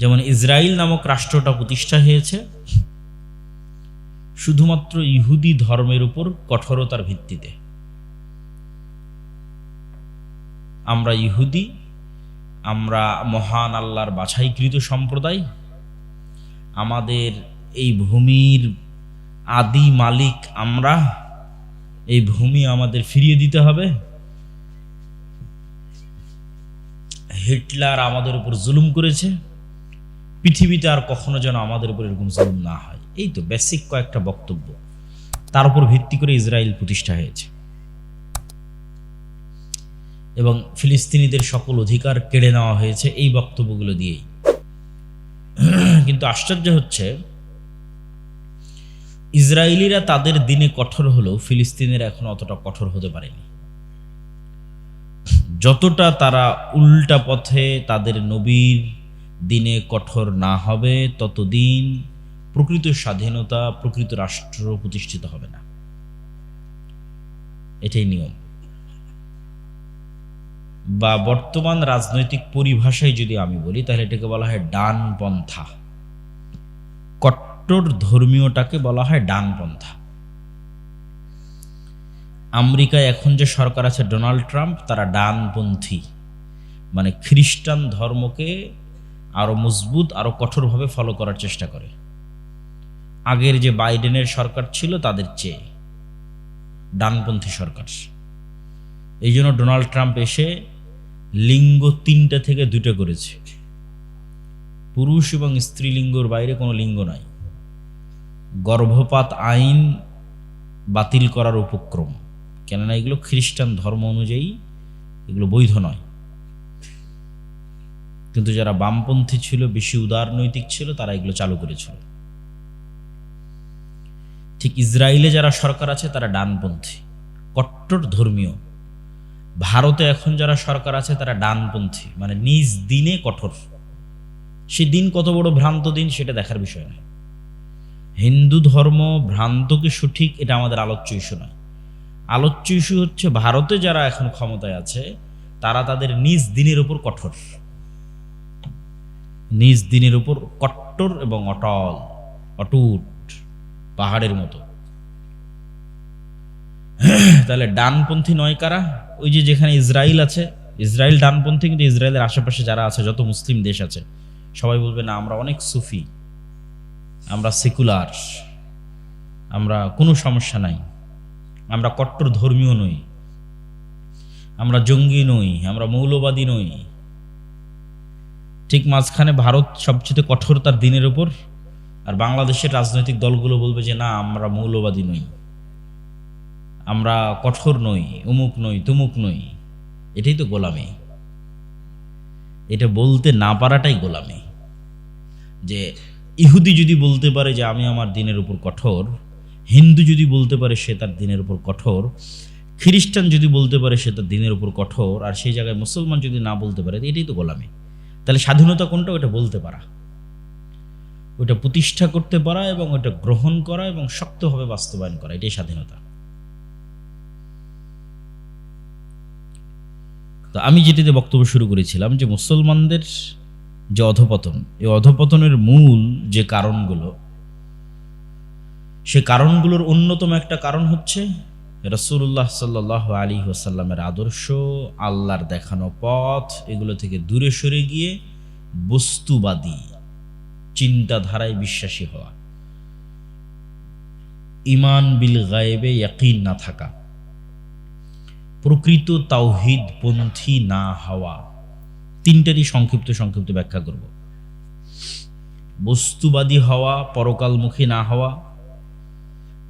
যেমন ইসরায়েল নামক রাষ্ট্রটা প্রতিষ্ঠা হয়েছে, শুধুমাত্র ইহুদি ধর্মের উপর কঠোরতার ভিত্তিতে। আমরা ইহুদি, আমরা মহান আল্লাহর বাছাইকৃত সম্প্রদায়, আমাদের এই ভূমির আদি মালিক আমরা, এই ভূমি আমাদের ফিরিয়ে দিতে হবে। হিটলার আমাদের উপর জুলুম করেছে। পৃথিবীতে আর কখনো যেন আমাদের উপর এরকম জুলুম না হয়। এই তো বেসিক কয়েকটা বক্তব্য। তার উপর ভিত্তি করে ইসরায়েল প্রতিষ্ঠা হয়েছে। এবং ফিলিস্তিনিদের সকল অধিকার কেড়ে নেওয়া হয়েছে এই বক্তব্যগুলো দিয়েই। কিন্তু আশ্চর্য হচ্ছে, ইসরায়েলিরা তাদের দিনে কঠোর হলেও ফিলিস্তিনিরা এখন অতটা কঠোর হতে পারেনি। যতটা তারা উল্টা পথে তাদের নবীর দিনে কঠোর না হবে, ততদিন প্রকৃত স্বাধীনতা, প্রকৃত রাষ্ট্র প্রতিষ্ঠিত হবে না। এটাই নিয়ম। বা বর্তমান রাজনৈতিক পরিভাষায় যদি আমি বলি, তাহলে এটাকে বলা হয় ডানপন্থা। কট্টর ধর্মীয়টাকে বলা হয় ডানপন্থা। আমেরিকায় এখন যে সরকার আছে ডোনাল্ড ট্রাম্প, তারা ডানপন্থী। মানে খ্রিস্টান ধর্মকে আরও মজবুত, আরও কঠোরভাবে ফলো করার চেষ্টা করে। আগের যে বাইডেনের সরকার ছিল, তাদের চেয়ে ডানপন্থী সরকার। এই জন্য ডোনাল্ড ট্রাম্প এসে লিঙ্গ তিনটা থেকে দুটো করেছে। পুরুষ এবং স্ত্রীলিঙ্গর বাইরে কোনো লিঙ্গ নাই। গর্ভপাত আইন বাতিল করার উপক্রম। কেননা এগুলো খ্রিস্টান ধর্ম অনুযায়ী এগুলো বৈধ নয়। কিন্তু যারা বামপন্থী ছিল, বেশি উদারনৈতিক ছিল, তারা এগুলো চালু করেছিল। ঠিক ইসরায়েলে যারা সরকার আছে, তারা ডানপন্থী। কট্টর ধর্মীয়। ভারতে এখন যারা সরকার আছে, তারা ডানপন্থী। মানে নিজ দিনে কঠোর। সে দিন কত বড় ভ্রান্ত দিন, সেটা দেখার বিষয় নয়। হিন্দু ধর্ম ভ্রান্ত কি সঠিক, এটা আমাদের আলোচ্য ইস্যু নয়। আলোচ্য ইস্যু হচ্ছে, ভারতে যারা এখন ক্ষমতায় আছে, তারা তাদের নিজ দিনের উপর কঠোর। নিজ দিনের উপর কট্টর এবং অটল, অটুট পাহাড়ের মতো। তাহলে ডানপন্থী নয় কারা? ওই যে যেখানে ইসরায়েল আছে ইসরায়েল ডানপন্থী কিন্তু ইসরায়েলের আশেপাশে যারা আছে, যত মুসলিম দেশ আছে, সবাই বলবে, না, আমরা অনেক সুফি, আমরা সেকুলার, আমরা কোনো সমস্যা নাই, আমরা কট্টর ধর্মীয় নই, আমরা জঙ্গি নই, আমরা মৌলবাদী নই। ঠিক মাঝখানে ভারত সবচেয়ে কঠোর তার দিনের উপর, আর বাংলাদেশের রাজনৈতিক দলগুলো বলবে যে, না, আমরা মৌলবাদী নই। আমরা কঠোর নই, উমুক নই, তুমুক নই। এটাই তো গোলামি। এটা বলতে না পারাটাই গোলামি। যে ইহুদি যদি বলতে পারে যে, আমি আমার দিনের উপর কঠোর, হিন্দু যদি বলতে পারে সে তার দিনের উপর কঠোর, খ্রিস্টান যদি বলতে পারে সে তার দিনের উপর কঠোর, আর সেই জায়গায় মুসলমান যদি না বলতে পারে, এটাই তো গোলামি। তাহলে স্বাধীনতা কোনটা? ওটা বলতে পারা। ওটা প্রতিষ্ঠা করতে পারা এবং ওটা গ্রহণ করা এবং শক্তভাবে বাস্তবায়ন করা, এটাই স্বাধীনতা। তো আমি যেটিতে বক্তব্য শুরু করেছিলাম যে মুসলমানদের যে অধপতন, এই অধপতনের মূল যে কারণগুলো, সে কারণগুলোর অন্যতম একটা কারণ হচ্ছে রসুল্লাহ সাল্লাহ আলী ওসাল্লামের আদর্শ, আল্লাহর দেখানো পথ, এগুলো থেকে দূরে সরে গিয়ে বস্তুবাদী, চিন্তাধারায় বিশ্বাসী হওয়া। ইমান বিল গায়েবে ইয়াকিন না থাকা। প্রকৃত তাওহিদ পন্থী না হওয়া। তিনটারই সংক্ষিপ্ত সংক্ষিপ্ত ব্যাখ্যা করব। বস্তুবাদী হওয়া, পরকালমুখী না হওয়া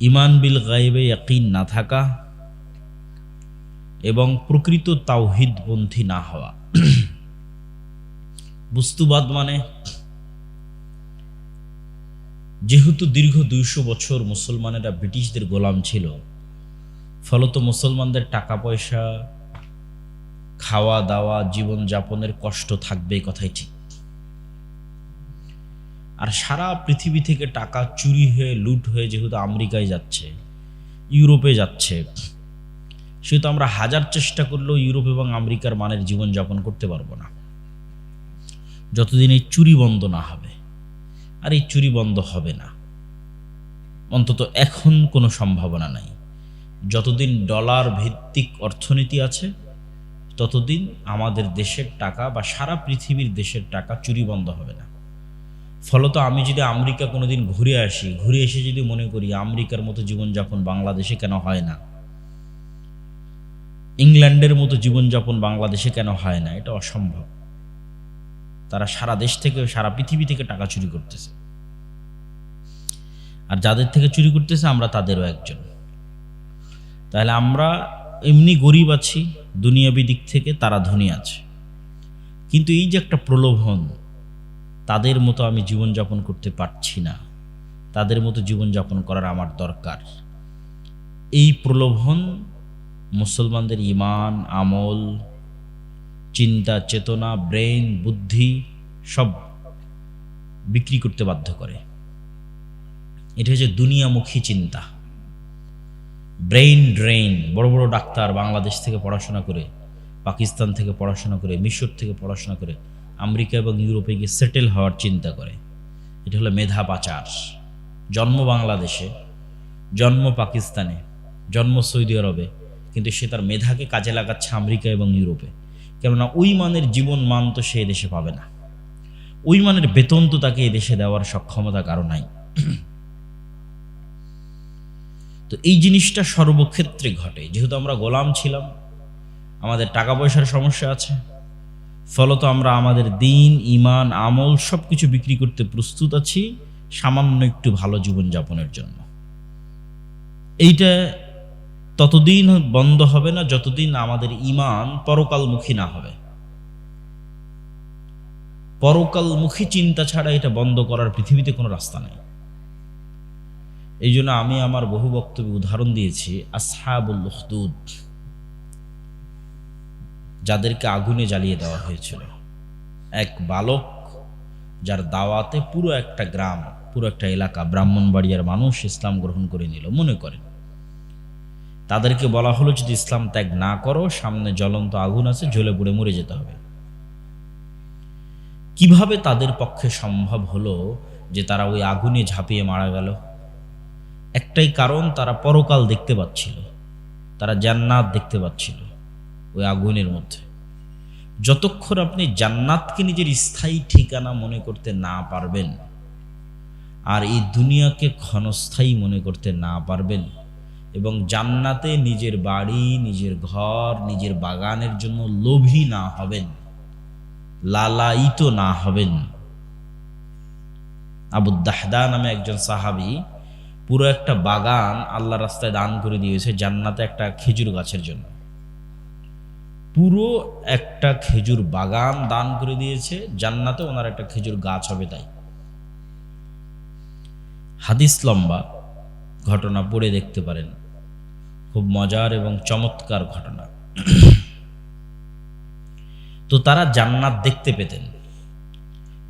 ইমান বিল গায়েবে ইয়াকিন না থাকা এবং প্রকৃত তাওহিদ পন্থী না হওয়া। বস্তুবাদ মানে যেহেতু দীর্ঘ দুইশো বছর মুসলমানেরা ব্রিটিশদের গোলাম ছিল, ফলত মুসলমানদের টাকা পয়সা খাওয়া দাওয়া জীবনযাপনের কষ্ট থাকবে কথাই ঠিক। আর সারা পৃথিবী থেকে টাকা চুরি হয়ে, লুট হয়ে যেহেতু আমেরিকায় যাচ্ছে, ইউরোপে যাচ্ছে, সেহেতু আমরা হাজার চেষ্টা করলেও ইউরোপ এবং আমেরিকার মানের জীবনযাপন করতে পারব না। যতদিন এই চুরি বন্ধ না হবে, আর এই চুরি বন্ধ হবে না, অন্তত এখন কোনো সম্ভাবনা নাই। যতদিন ডলার ভিত্তিক অর্থনীতি আছে, ততদিন আমাদের দেশের টাকা বা সারা পৃথিবীর দেশের টাকা চুরি বন্ধ হবে না। ফলত আমি যদি আমেরিকা কোনোদিন ঘুরে আসি, ঘুরে এসে যদি মনে করি আমেরিকার মতো জীবনযাপন বাংলাদেশে কেন হয় না? ইংল্যান্ডের মতো জীবনযাপন বাংলাদেশে কেন হয় না? এটা অসম্ভব। তারা সারা দেশ থেকে, সারা পৃথিবী থেকে টাকা চুরি করতেছে। আর যাদের থেকে চুরি করতেছে, আমরা তাদেরও একজন। তাহলে আমরা এমনি গরিব আছি, দুনিয়াবি দিক থেকে তারা ধনী আছে। কিন্তু এই যে একটা প্রলোভন তাদের মতো আমি জীবনযাপন করতে পারছি না। তাদের মতো জীবনযাপন করার আমার দরকার। এই প্রলোভন মুসলমানদের ইমান, আমল, চিন্তা, চেতনা, ব্রেন, বুদ্ধি সব বিক্রি করতে বাধ্য করে। এটা হচ্ছে দুনিয়ামুখী চিন্তা। ব্রেইন ড্রেইন, বড় বড় ডাক্তার বাংলাদেশ থেকে পড়াশোনা করে, পাকিস্তান থেকে পড়াশোনা করে, মিশর থেকে পড়াশোনা করে আমেরিকা এবং ইউরোপে গিয়ে সেটেল হওয়ার চিন্তা করে। এটা হলো মেধা পাচার। জন্ম বাংলাদেশে, জন্ম পাকিস্তানে, জন্ম সৌদি আরবে, কিন্তু সে তার মেধাকে কাজে লাগাচ্ছে আমেরিকা এবং ইউরোপে। কেননা ওই মানের জীবন মান তো সে দেশে পাবে না। ওই মানের বেতন তো তাকে এ দেশে দেওয়ার সক্ষমতা কারও নাই। তো এই জিনিসটা সর্বক্ষেত্রে ঘটে। যেহেতু আমরা গোলাম ছিলাম, আমাদের টাকা পয়সার সমস্যা আছে ফলত আমরা আমাদের দিন ইমান আমল সব কিছু বিক্রি করতে প্রস্তুত আছি, সামান্য একটু ভালো জীবনযাপনের জন্য। এইটা ততদিন বন্ধ হবে না, যতদিন আমাদের ইমান পরকালমুখী না হবে। পরকালমুখী চিন্তা ছাড়া এটা বন্ধ করার পৃথিবীতে কোনো রাস্তা নেই। এই জন্য আমি আমার বহু বক্তব্যে উদাহরণ দিয়েছি, আসহাবুল উখদুদ। যাদেরকে আগুনে জ্বালিয়ে দেওয়া হয়েছিল। এক বালক যার দাওয়াতে পুরো একটা গ্রাম, পুরো একটা এলাকা ব্রাহ্মণবাড়িয়ার মানুষ ইসলাম গ্রহণ করে নিল, মনে করেন। তাদেরকে বলা হলো, যদি ইসলাম ত্যাগ না করো, সামনে জ্বলন্ত আগুন আছে, জ্বলে পুড়ে মরে যেতে হবে। কীভাবে তাদের পক্ষে সম্ভব হলো যে তারা ওই আগুনে ঝাঁপিয়ে মারা গেল? একটাই কারণ, তারা পরকাল দেখতে পাচ্ছিল। তারা জান্নাত দেখতে পাচ্ছিল। ওই আগুনের মধ্যে। যতক্ষণ আপনি জান্নাতকে নিজের স্থায়ী ঠিকানা মনে করতে না পারবেন, আর এই দুনিয়াকে ক্ষণস্থায়ী মনে করতে না পারবেন, এবং জান্নাতে নিজের বাড়ি, নিজের ঘর, নিজের বাগানের জন্য লোভী না হবেন, লালায়িত না হবেন। আবু দাহদা নামে একজন সাহাবি পুরো একটা বাগান আল্লাহ রাস্তায় দান করে দিয়েছে জান্নাতে একটা খেজুর গাছের জন্য। পুরো একটা খেজুর বাগান দান করে দিয়েছে, জান্নাতে ওনার একটা খেজুর গাছ হবে তাই। হাদিস লম্বা, ঘটনা পড়ে দেখতে পারেন। খুব মজার এবং চমৎকার ঘটনা। তো তারা জান্নাত দেখতে পেতেন।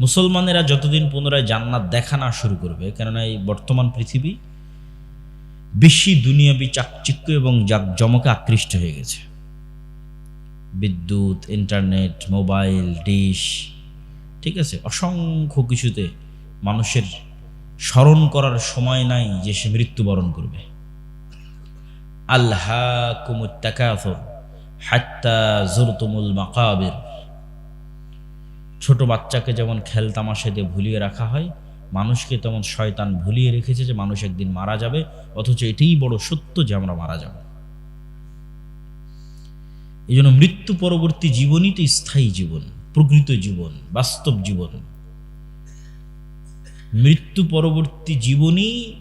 মুসলমানেরা যতদিন পুনরায় জান্নাত দেখা না শুরু করবে, কেননা এই বর্তমান পৃথিবী বেশি দুনিয়াবি চাকচিক্য এবং জমকে আকৃষ্ট হয়ে গেছে। বিদ্যুৎ ইন্টারনেট মোবাইল ডিশ ঠিক আছে? অসংখ্য কিছুতে মানুষের স্মরণ করার সময় নাই যে সে মৃত্যুবরণ করবে। আল্লাহ কুমুত্তাকাথর হাত্তা জুরতুমুল মাকাবির। ছোট বাচ্চাকে যেমন খেলতামাশে দিয়ে ভুলিয়ে রাখা হয়, মানুষকে তেমন শয়তান ভুলিয়ে রেখেছে যে মানুষ একদিন মারা যাবে, অথচ এটাই বড় সত্য যে আমরা মারা যাব। এই জন্য মৃত্যু পরবর্তী জীবনই তো স্থায়ী জীবন, প্রকৃত জীবন, বাস্তব জীবন। মৃত্যু পরবর্তী জীবনই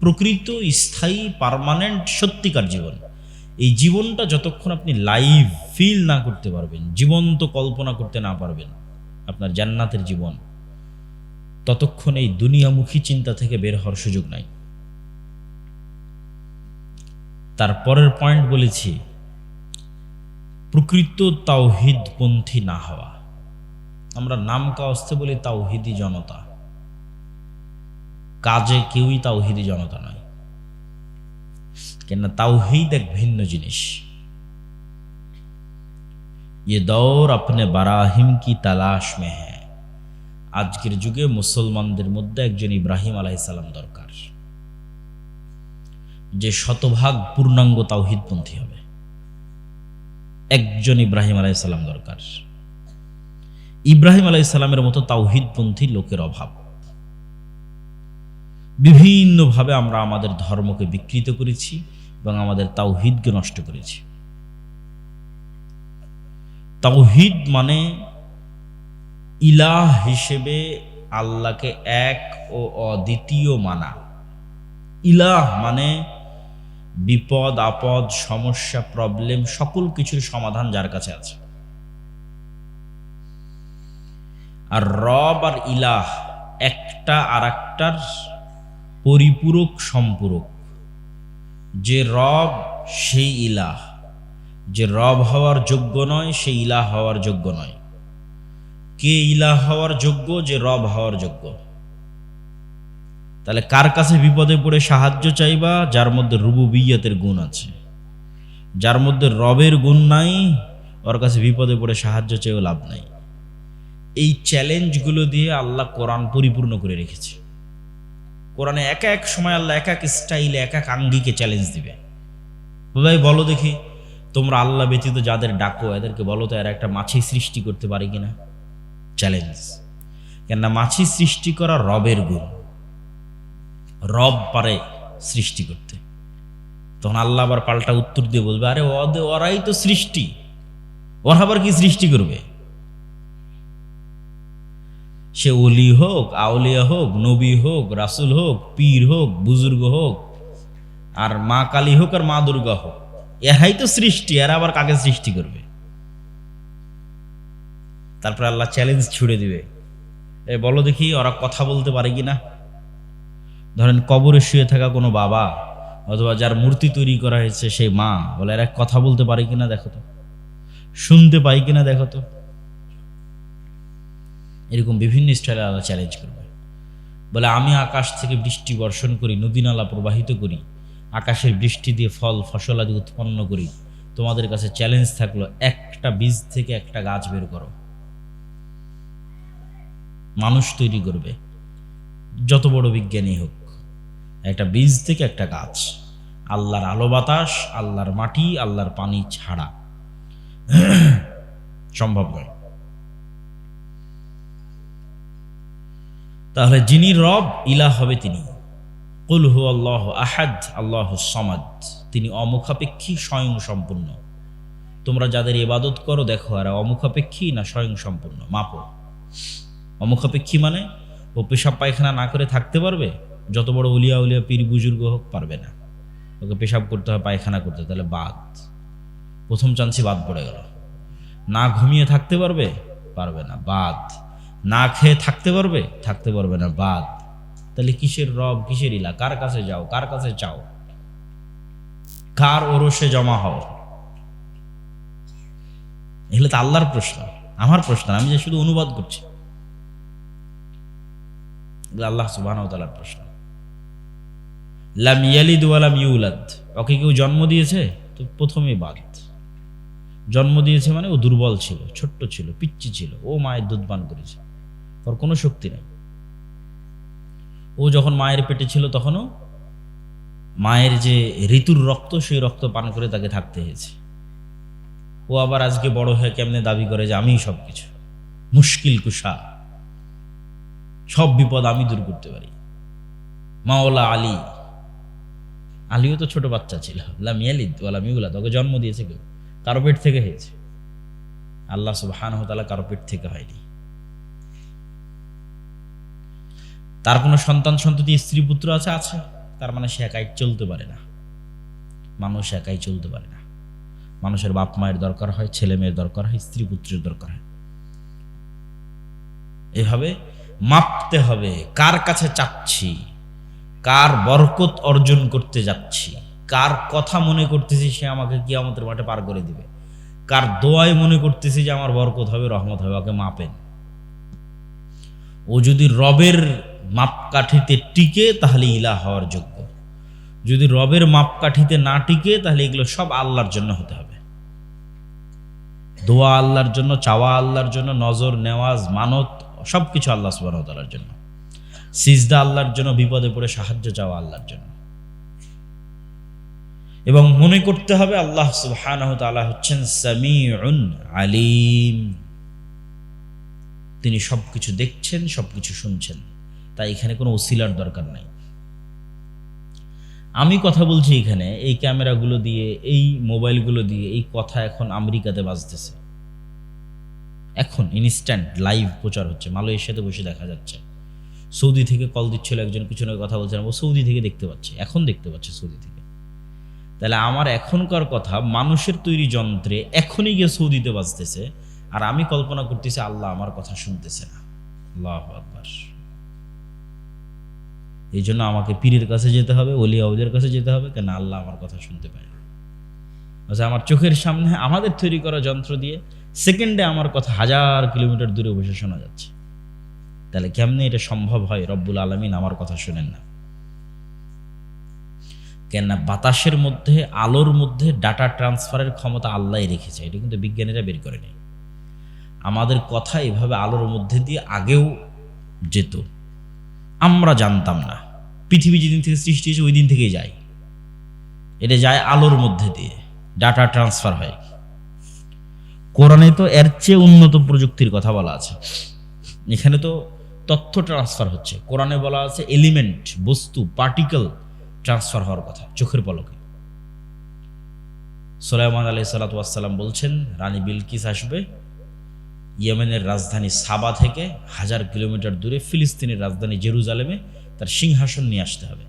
প্রকৃত, স্থায়ী, পারমানেন্ট, সত্যিকার জীবন। এই জীবনটা যতক্ষণ আপনি লাইভ ফিল না করতে পারবেন, জীবন্ত কল্পনা করতে না পারবেন, আপনার জান্নাতের জীবন, ততক্ষণ এই দুনিয়ামুখী চিন্তা থেকে বের হওয়ার সুযোগ নাই। তারপরের পয়েন্ট বলেছি প্রকৃত তাওহিদপন্থী না হওয়া আমরা নাম কাস্তে বলি তাওহিদি জনতা কাজে কেউই তাওহিদি জনতা নয় কেননা তাওহিদ এক ভিন্ন জিনিস ये दौर अपने बराहिम की तलाश में है আজকের যুগে মুসলমানদের মধ্যে একজন ইব্রাহিম আলাইসাল্লাম দরকার যে শতভাগ পূর্ণাঙ্গ তাওহিদপন্থী হবে একজন ইব্রাহিম আলাইসাল্লাম দরকার। ইব্রাহিম আলাইসাল্লামের মতো তাওহিদপন্থী লোকের অভাব। বিভিন্নভাবে আমরা আমাদের ধর্মকে বিকৃত করেছি এবং আমাদের তাওহিদকে নষ্ট করেছি। তাওহিদ মানে ইলাহ হিসেবে আল্লাহকে এক ও অদ্বিতীয় মানা। ইলাহ মানে বিপদ, আপদ, সমস্যা প্রবলেম সকল কিছুর সমাধান যার কাছে আছে। আর রব আর ইলাহ একটা আর একটার পরিপূরক, সম্পূরক। যে রব, সেই ইলাহ। যে রব হওয়ার যোগ্য নয়, সেই ইলাহ হওয়ার যোগ্য নয়। কে ইলাহ হওয়ার যোগ্য, যে রব হওয়ার যোগ্য? তাহলে কার কাছে বিপদে পড়ে সাহায্য চাইবা? যার মধ্যে রুবুবিয়াতের গুণ আছে। যার মধ্যে রবের গুণ নাই, ওর কাছে বিপদে পড়ে সাহায্য চেয়েও লাভ নাই। এই চ্যালেঞ্জগুলো দিয়ে আল্লাহ কোরআন পরিপূর্ণ করে রেখেছে। কোরআনে এক এক সময় আল্লাহ এক এক স্টাইলে এক এক আঙ্গিকে চ্যালেঞ্জ দিবে। ভাই, বলো দেখি, তোমরা আল্লাহ ব্যতীত যাদের ডাকো, এদেরকে বলো তো এরা একটা মাছি সৃষ্টি করতে পারে কিনা? চ্যালেঞ্জ। কেননা মাছি সৃষ্টি করা রবের গুণ। রব পারে সৃষ্টি করতে। তখন আল্লাহ আবার পাল্টা উত্তর দিয়ে বলবে, আরে ওরাই তো সৃষ্টি। ওরা আবার কি সৃষ্টি করবে? সে অলি হোক, আউলিয়া হোক, নবী হোক, রাসুল হোক, পীর হোক, বুজুর্গ হোক, আর মা কালী হোক আর মা দুর্গা হোক, এরাই তো সৃষ্টি, এরা আবার কাকে সৃষ্টি করবে? তারপরে আল্লাহ চ্যালেঞ্জ ছুড়ে দিবে। এ বলো দেখি ওরা কথা বলতে পারে কি না ধরেন কবরে শুয়ে থাকা কোনো বাবা অথবা যার মূর্তি তৈরি করা হয়েছে সেই মা, বলে এরা কথা বলতে পারে কিনা দেখো তো। শুনতে পাই কিনা দেখো তো। এরকম বিভিন্ন স্টাইলে আল্লাহ চ্যালেঞ্জ করবে। বলে আমি আকাশ থেকে বৃষ্টি বর্ষণ করি, নদী নালা প্রবাহিত করি, আকাশের বৃষ্টি দিয়ে ফল, ফসল আদি উৎপন্ন করি, তোমাদের কাছে চ্যালেঞ্জ থাকল একটা বীজ থেকে একটা গাছ বের করো। মানুষ তৈরি করবে, যত বড় বিজ্ঞানী হোক। একটা বীজ থেকে একটা গাছ। আল্লাহর আলো বাতাস, আল্লাহর মাটি, আল্লাহর পানি ছাড়া। সম্ভব নয়। তাহলে যিনি রব ইলা হবে তিনি। কুল হু আল্লাহ আহাদ, আল্লাহ সমাদ। তিনি অমুখাপেক্ষী স্বয়ং সম্পূর্ণ তোমরা যাদের ইবাদত করো, দেখো আর অমুখাপেক্ষী না স্বয়ং সম্পূর্ণ মাপো। অমুখাপেক্ষী মানে ও পেশাব পায়খানা না করে থাকতে পারবে? যত বড় উলিয়া উলিয়া পীর বুজুর্গ হোক পারবে না। ওকে পেশাব করতে হয়, পায়খানা করতে তাহলে বাদ। প্রথম চান্সই বাদ পড়ে গেল। না ঘুমিয়ে থাকতে পারবে পারবে না, বাদ। না খেয়ে থাকতে পারবে থাকতে পারবে না, বাদ। তাহলে কিসের রব, কিসের ইলা? কার কাছে যাও, কার কাছে চাও? কার ওরসে জমা হও? এগুলো তো আল্লাহর প্রশ্ন, আমার প্রশ্ন, আমি যে শুধু অনুবাদ করছি। আল্লাহ সুবাহ প্রশ্ন। লাম ইয়ালিদ ওয়ালাম ইউলাদ। ওকে কেউ জন্ম দিয়েছে? তো প্রথমেই বাদ। জন্ম দিয়েছে মানে ও দুর্বল ছিল, ছোট্ট ছিল পিচ্ছি ছিল, ও মায়ের দুধ পান করেছে। ওর কোনো শক্তি নেই। ও যখন মায়ের পেটে ছিল তখনও মায়ের যে ঋতুর রক্ত, সেই রক্ত পান করে তাকে থাকতে হয়েছে। ও আবার আজকে বড় হয়ে কেমনে দাবি করে যে আমিই সব কিছু মুশকিল কুষা সব বিপদ আমি দূর করতে পারি। মাওলা আলী আলীও তো ছোট বাচ্চা ছিল। লাম ইয়ালিদ ওয়ালা মিউলাদ ওকে জন্ম দিয়েছে কেউ? কারও পেট থেকে হয়েছে। আল্লাহ সুবহানাহু ওয়া তাআলা কারও পেট থেকে হয়নি। তার কোনো সন্তান সন্ততি, স্ত্রী, পুত্র আছে? আছে। তার মানে সে একাই চলতে পারে না। মানুষ একাই চলতে পারে না। মানুষের বাপ মায়ের দরকার হয়, ছেলে মেয়ের দরকার হয়, স্ত্রী পুত্রের দরকার হয়। এভাবে মাপতে হবে, কার কাছে চাচ্ছি? কার বরকত অর্জন করতে যাচ্ছি? কার কথা মনে করতেছি সে আমাকে কিয়ামতের মাঠে পার করে দিবে। কার দোয়ায় মনে করতেছি যে আমার বরকত হবে, রহমত হবে, ওকে মাপেন। ও যদি রবের মাপকাঠিতে টিকে, তাহলে ইলা হওয়ার যোগ্য। যদি রবের মাপকাঠিতে না টিকে, তাহলে এগুলো সব আল্লাহর জন্য হতে হবে। দোয়া আল্লাহর জন্য, চাওয়া আল্লাহর জন্য, নজর, নেওয়াজ, মানত সব কিছু আল্লাহ সুবাহতালার জন্য। সিজদা আল্লাহর জন্য বিপদে পড়ে সাহায্য চাওয়া আল্লাহর জন্য। এবং মনে করতে হবে আল্লাহ সুবহানাহু হচ্ছেন সামিউন আলিম। তিনি সবকিছু দেখছেন, সবকিছু শুনছেন। তাই এখানে কোনো ওসিলার দরকার নাই। আমি কথা বলছি এখানে, এই ক্যামেরাগুলো দিয়ে, এই মোবাইলগুলো দিয়ে, এই কথা এখন আমেরিকাতে বাজতেছে। এখন ইনস্ট্যান্ট লাইভ প্রচার হচ্ছে, মালয়েশিয়াতে বসে দেখা যাচ্ছে। সৌদি থেকে কল দিচ্ছিল একজন, পিছনে কথা বলছেন ও সৌদি থেকে দেখতে পাচ্ছে, এখন দেখতে পাচ্ছে সৌদি থেকে। তাহলে আমার এখনকার কথা, মানুষের তৈরি যন্ত্রে এখনই গিয়ে সৌদিতে বাজতেছে, আর আমি কল্পনা করতেছি আল্লাহ আমার কথা শুনতেছে না। আল্লাহ এই জন্য আমাকে পীরের কাছে যেতে হবে অলিয়াউদের কাছে যেতে হবে, কেন আল্লাহ আমার কথা শুনতে পায় না। আচ্ছা আমার চোখের সামনে আমাদের তৈরি করা যন্ত্র দিয়ে সেকেন্ডে আমার কথা হাজার কিলোমিটার দূরে বসে শোনা যাচ্ছে। তাহলে কেমনে এটা সম্ভব হয়? রব্বুল আলমিন আমার কথা শোনেন না। কেননা বাতাসের মধ্যে, আলোর মধ্যে ডাটা ট্রান্সফারের ক্ষমতা আল্লাহ রেখেছে। এটা কিন্তু বিজ্ঞানীরা বের করেনি। আমাদের কথা এভাবে আলোর মধ্যে দিয়ে আগেও যেত। আমরা জানতাম না। পৃথিবী যেদিন থেকে সৃষ্টি হয়েছে ওই দিন থেকেই যায়। এটা যায় আলোর মধ্যে দিয়ে ডাটা ট্রান্সফার হয়। কোরআনে তো এর চেয়ে উন্নত প্রযুক্তির কথা বলা আছে। এখানে তো তথ্য ট্রান্সফার হচ্ছে। কোরআনে বলা আছে এলিমেন্ট বস্তু পার্টিকেল ট্রান্সফার হওয়ার কথা, চোখের পলকে। সোলাইমান আলাই সালাতাম বলছেন, রানী বিলকিস আসবে, ইয়েমেনের রাজধানী সাবা থেকে হাজার কিলোমিটার দূরে ফিলিস্তিনের রাজধানী জেরুজালেমে তার সিংহাসন নিয়ে আসতে হবে।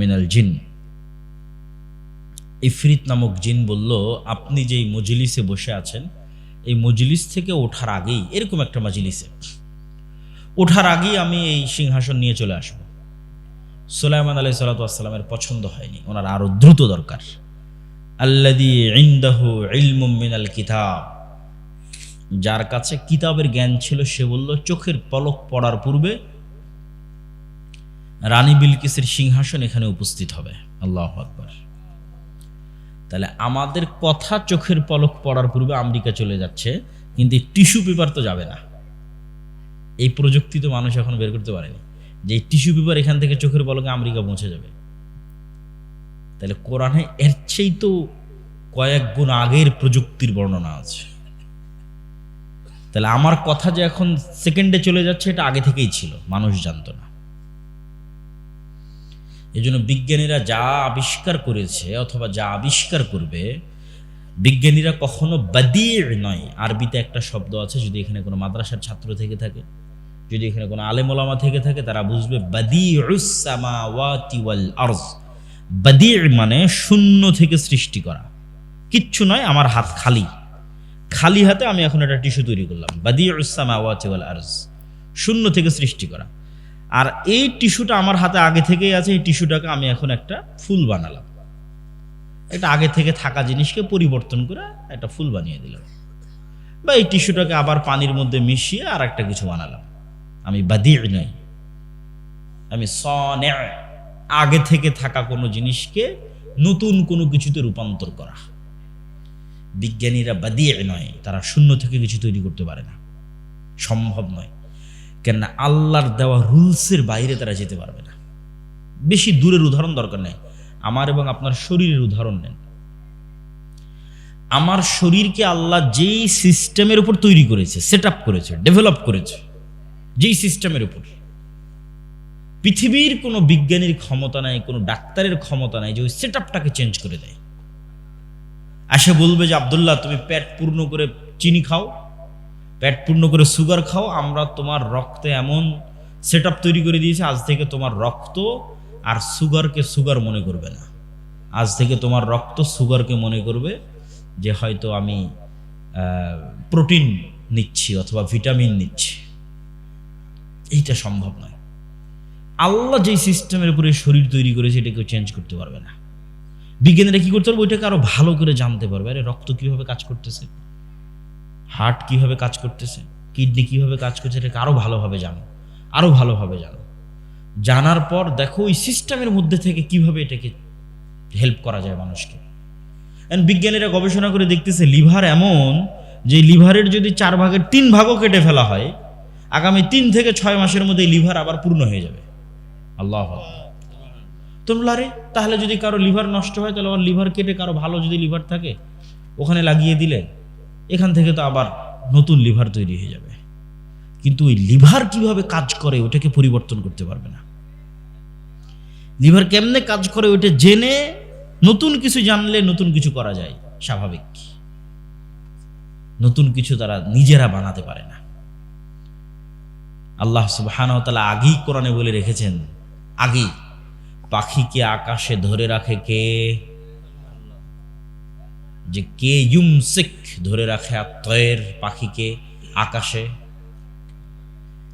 মিনাল জিন। ইফরিত নামক জিন বলল, আপনি যেই মজলিসে বসে আছেন এই মজলিস থেকে ওঠার আগেই, এরকম একটা মজলিসে। ওঠার আগেই আমি এই সিংহাসন নিয়ে চলে আসব। সুলাইমান আলাই সালাতামের পছন্দ হয়নি, ওনার আরও দ্রুত দরকার। আল্লাদি কিতাব। যার কাছে কিতাবের জ্ঞান ছিল, সে বলল, চোখের পলক পড়ার পূর্বে রানী বিলকিসের সিংহাসন এখানে উপস্থিত হবে। আল্লাহ আকবর। তাহলে আমাদের কথা চোখের পলক পড়ার পূর্বে আমেরিকা চলে যাচ্ছে, কিন্তু টিস্যু পেপার তো যাবে না। এই প্রযুক্তি তো মানুষ এখন বের করতে পারেনি। যে টিস্যু পেপার এখান থেকে চোখের পলকে আমেরিকা পৌঁছে যাবে। তাহলে কোরআনে এর চেয়েই তো কয়েক গুণ আগের প্রযুক্তির বর্ণনা আছে। তাহলে আমার কথা যে এখন সেকেন্ডে চলে যাচ্ছে, এটা আগে থেকেই ছিল, মানুষ জানতো না। এই জন্য বিজ্ঞানীরা যা আবিষ্কার করেছে অথবা যা আবিষ্কার করবে, বিজ্ঞানীরা কখনো বাদির নয়। আরবিতে একটা শব্দ আছে, যদি এখানে কোনো মাদ্রাসার ছাত্র থেকে থাকে, যদি এখানে কোনো আলেমোলামা থেকে থাকে, তারা বুঝবে বাদির মানে শূন্য থেকে সৃষ্টি করা। কিচ্ছু নয়, আমার হাত খালি। খালি হাতে আমি এখন একটা টিস্যু তৈরি করলাম। বাদি ওয়াল আর্জ। শূন্য থেকে সৃষ্টি করা। আর এই টিস্যুটা আমার হাতে আগে থেকেই আছে, এই টিস্যুটাকে আমি এখন একটা ফুল বানালাম। এটা আগে থেকে থাকা জিনিসকে পরিবর্তন করে একটা ফুল বানিয়ে দিলাম। বা এই টিস্যুটাকে আবার পানির মধ্যে মিশিয়ে আর একটা কিছু বানালাম। আমি বাদি নই। আমি সনে, আগে থেকে থাকা কোনো জিনিসকে নতুন কোনো কিছুতে রূপান্তর করা। বিজ্ঞানীরা বাদিয়ে নয়, তারা শূন্য থেকে কিছু তৈরি করতে পারে না। সম্ভব নয়। কেননা আল্লাহর দেওয়া রুলসের বাইরে তারা যেতে পারবে না। বেশি দূরের উদাহরণ দরকার নেই। আমার এবং আপনার শরীরের উদাহরণ নেন। আমার শরীরকে আল্লাহ যেই সিস্টেমের উপর তৈরি করেছে সেট আপ করেছে, ডেভেলপ করেছে, যেই সিস্টেমের উপর। পৃথিবীর কোনো বিজ্ঞানীর ক্ষমতা নাই, কোনো ডাক্তারের ক্ষমতা নাই যে ওই সেট আপটাকে চেঞ্জ করে দেয়। আসে বলবে যে আবদুল্লাহ, তুমি পেট পূর্ণ করে চিনি খাও পেট পূর্ণ করে সুগার খাও, আমরা তোমার রক্তে এমন সেট তৈরি করে দিয়েছি, আজ থেকে তোমার রক্ত আর সুগারকে সুগার মনে করবে না। আজ থেকে তোমার রক্ত সুগারকে মনে করবে যে হয়তো আমি প্রোটিন নিচ্ছি অথবা ভিটামিন নিচ্ছি। এইটা সম্ভব নয়। আল্লাহ যেই সিস্টেমের উপরে শরীর তৈরি করেছে, এটা কেউ চেঞ্জ করতে পারবে না। বিজ্ঞানীরা কি করতে পারবে? ওইটাকে আরও ভালো করে জানতে পারবে, আরে রক্ত কীভাবে কাজ করতেছে? হার্ট কীভাবে কাজ করতেছে, কিডনি কীভাবে কাজ করছে, এটাকে আরও ভালোভাবে জানো আরও ভালোভাবে জানো। জানার পর দেখো ওই সিস্টেমের মধ্যে থেকে কীভাবে এটাকে হেল্প করা যায় মানুষকে। বিজ্ঞানীরা গবেষণা করে দেখতেছে, লিভার এমন যে লিভারের যদি চার ভাগের তিন ভাগও কেটে ফেলা হয়, আগামী তিন থেকে ছয় মাসের মধ্যে লিভার আবার পূর্ণ হয়ে যাবে। আল্লাহ তোমরা রে তাহলে যদি কারও লিভার নষ্ট হয়, তাহলে আবার লিভার কেটে কারও ভালো যদি লিভার থাকে, ওখানে লাগিয়ে দিলে? এখান থেকে তো আবার নতুন লিভার তৈরি হয়ে যাবে। কিন্তু ওই লিভার কীভাবে কাজ করে ওটাকে পরিবর্তন করতে পারবে না। লিভার কেমনে কাজ করে ওইটা জেনে নতুন কিছু জানলে নতুন কিছু করা যায়, স্বাভাবিক। নতুন কিছু তারা নিজেরা বানাতে পারে না। আল্লাহ তাআলা আগেই কোরআনে বলে রেখেছেন, আগেই পাখিকে আকাশে ধরে রাখে কে? যে কে ইউমসিক ধরে রাখে আত্ময়ের পাখিকে আকাশে।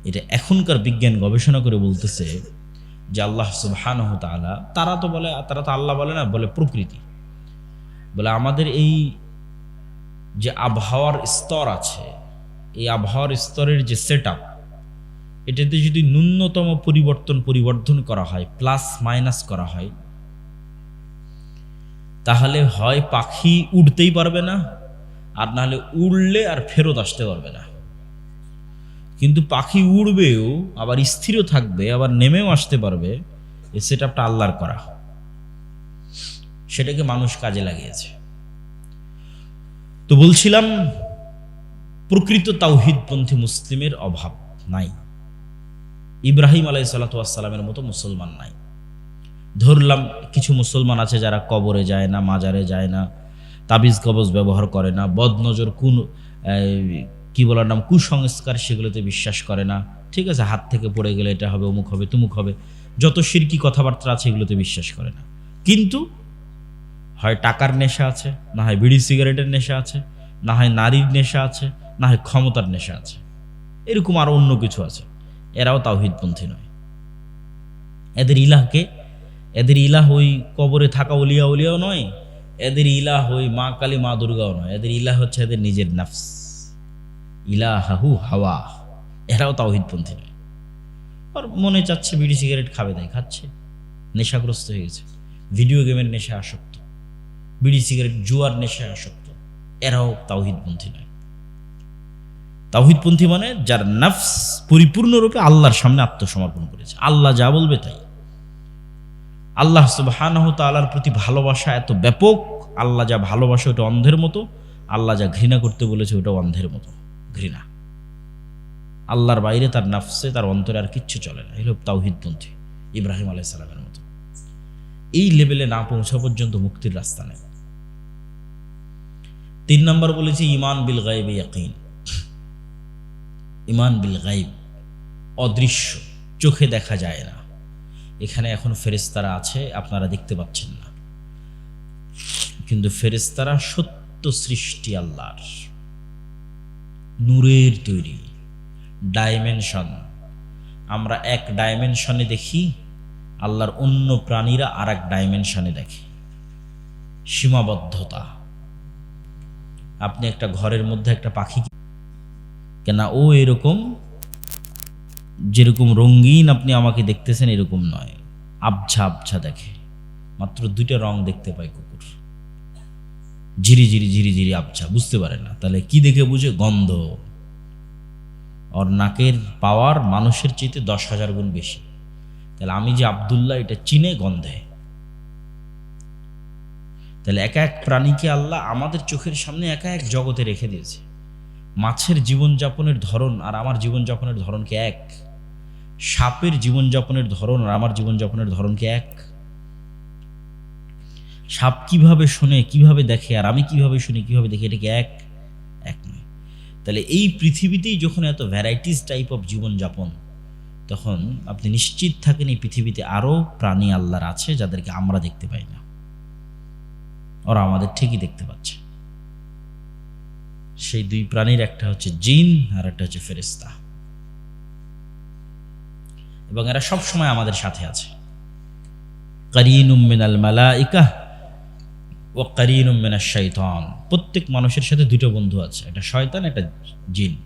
এটা এখনকার বিজ্ঞান গবেষণা করে বলতেছে যে আল্লাহ সুবহান তাআলা, তারা তো বলে, তারা তো আল্লাহ বলে না, বলে প্রকৃতি। বলে আমাদের এই যে আবহাওয়ার স্তর আছে, এই আবহাওয়ার স্তরের যে সেট আপ এটাতে যদি ন্যূনতম পরিবর্তন পরিবর্ধন করা হয় প্লাস মাইনাস করা হয় তাহলে হয় পাখি উড়তেই পারবে না, আর নাহলে উড়লে আর ফেরত আসতে পারবে না। কিন্তু পাখি উড়বেও, আবার স্থিরও থাকবে, আবার নেমেও আসতে পারবে এই সেট আপটা আল্লাহর করা। সেটাকে মানুষ কাজে লাগিয়েছে। তো বলছিলাম, প্রকৃত তাওহিদপন্থী মুসলিমের অভাব নাই। ইব্রাহিম আলাই সাল্লাতামের মতো মুসলমান নাই। ধরলাম, কিছু মুসলমান আছে যারা কবরে যায় না, মাজারে যায় না, তাবিজ কবজ ব্যবহার করে না, বদনজর, কোন কি বলার নাম, কুসংস্কার সেগুলোতে বিশ্বাস করে না। ঠিক আছে, হাত থেকে পড়ে গেলে এটা হবে, অমুক হবে, তুমুক হবে। যত শিরকি কথাবার্তা আছে এগুলোতে বিশ্বাস করে না। কিন্তু, হয় টাকার নেশা আছে, না হয় বিড়ি, সিগারেটের নেশা আছে, না হয় নারীর নেশা আছে, না হয় ক্ষমতার নেশা আছে। এরকম আরও অন্য কিছু আছে। এরাও তাওহিদপন্থী নয়। এদের ইলাহকে এদের ইলাহ ওই কবরে থাকা অলিয়া উলিয়াও নয়, এদের ইলাহ ওই মা কালী, মা দুর্গাও নয়। এদের ইলাহ হচ্ছে এদের নিজের নাফস। ইলাহাহু হাওয়া। এরাও তাওহিদপন্থী নয়। আর মনে চাচ্ছে বিড়ি সিগারেট খাবে তাই খাচ্ছে। নেশাগ্রস্ত হয়ে গেছে। ভিডিও গেমের নেশা আসক্ত। বিড়ি সিগারেট জুয়ার নেশায় আসক্ত। এরাও তাওহিদপন্থী নয়। তাওহিদপন্থী মানে যার নাফস পরিপূর্ণরূপে আল্লাহর সামনে আত্মসমর্পণ করেছে। আল্লাহ যা বলবে তাই। আল্লাহ সুবাহানহ তালার প্রতি ভালোবাসা এত ব্যাপক, আল্লাহ যা ভালোবাসা ওটা অন্ধের মতো, আল্লাহ যা ঘৃণা করতে বলেছে ওটা অন্ধের মতো, ঘৃণা। আল্লাহর বাইরে তার নাফসে, তার অন্তরে আর কিচ্ছু চলে না, এগুলো তাওহিদপন্থী, ইব্রাহিম আলাইসালামের মতো। এই লেভেলে না পৌঁছা পর্যন্ত মুক্তির রাস্তা নেই। তিন নম্বর বলেছি, ইমান বিল গাইব ইয়াকিন। ইমান বিল গাইব অদৃশ্য, চোখে দেখা যায় না। এখানে এখন ফেরেস্তারা আছে, আপনারা দেখতে পাচ্ছেন না। কিন্তু ফেরেস্তারা সত্য সৃষ্টি আল্লাহর। নূরের তৈরি ডাইমেনশন আমরা এক ডাইমেনশনে দেখি, আল্লাহর অন্য প্রাণীরা আর এক ডাইমেনশনে দেখে। সীমাবদ্ধতা। আপনি একটা ঘরের মধ্যে একটা পাখি কেনা, ও এরকম যেরকম রঙিন আপনি আমাকে দেখতেছেন, এরকম নয়। আবছা আবছা দেখে। মাত্র দুইটা রং দেখতে পায় কুকুর। ঝিরি ঝিরি ঝিরি ঝিরি আবছা, বুঝতে পারে না। তাহলে কি দেখে বুঝে? গন্ধ। ওর নাকের পাওয়ার মানুষের চেয়ে দশ হাজার গুণ বেশি। তাহলে আমি যে আবদুল্লাহ, এটা চিনে গন্ধে। তাহলে একা এক প্রাণীকে আল্লাহ আমাদের চোখের সামনে একা এক জগতে রেখে দিয়েছে। মাছের জীবনযাপনের ধরন আর আমার জীবনযাপনের ধরন কি এক। সাপের জীবনযাপনের ধরন আর আমার জীবনযাপনের ধরন কি এক? সাপ কীভাবে শোনে, কীভাবে দেখে, আর আমি কীভাবে শুনি, কীভাবে দেখি, এটা কি এক? এক নয়। তাহলে এই পৃথিবীতেই যখন এত ভ্যারাইটিস টাইপ অফ জীবনযাপন, তখন আপনি নিশ্চিত থাকেন এই পৃথিবীতে আরও প্রাণী আল্লাহর আছে যাদেরকে আমরা দেখতে পাই না। ওরা আমাদের ঠিকই দেখতে পাচ্ছে। সেই দুই প্রাণীর একটা হচ্ছে জিন আর একটা হচ্ছে ফেরেস্তা এবং এরা সব সময় আমাদের সাথে আছে। করিন মিনাল মালাইকা ও করিন শৈতান প্রত্যেক মানুষের সাথে দুটো বন্ধু আছে, একটা শয়তান, একটা জিন।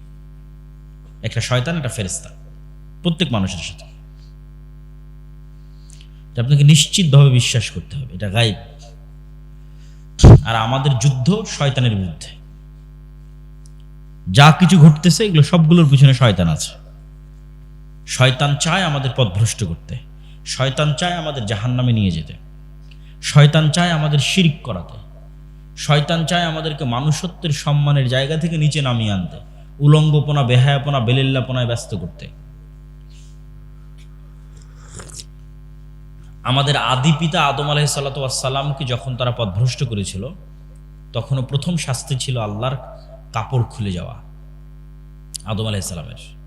একটা শয়তান, একটা ফেরেস্তা প্রত্যেক মানুষের সাথে। আপনাকে নিশ্চিতভাবে বিশ্বাস করতে হবে, এটা গাইব আর আমাদের যুদ্ধ শয়তানের বিরুদ্ধে। যা কিছু ঘটতেছে, এগুলো সবগুলোর পিছনে শয়তান আছে। শয়তান চায় আমাদের পথভ্রষ্ট করতে। শয়তান চায় আমাদের জাহান্নামে নিয়ে যেতে। শয়তান চায় আমাদের শিরিক করাতে। শয়তান চায় আমাদেরকে মানুষত্বের সম্মানের জায়গা থেকে নিচে নামিয়ে আনতে। উলঙ্গপনা, বেহায়াপনা, বেলেল্লাপনায় ব্যস্ত করতে। আমাদের আদি পিতা আদম আলাইসাল্লাতামকে যখন তারা পথভ্রষ্ট করেছিল, তখনও প্রথম শাস্তি ছিল আল্লাহর কাপড় খুলে যাওয়া। আদম আলাইসাল্লামের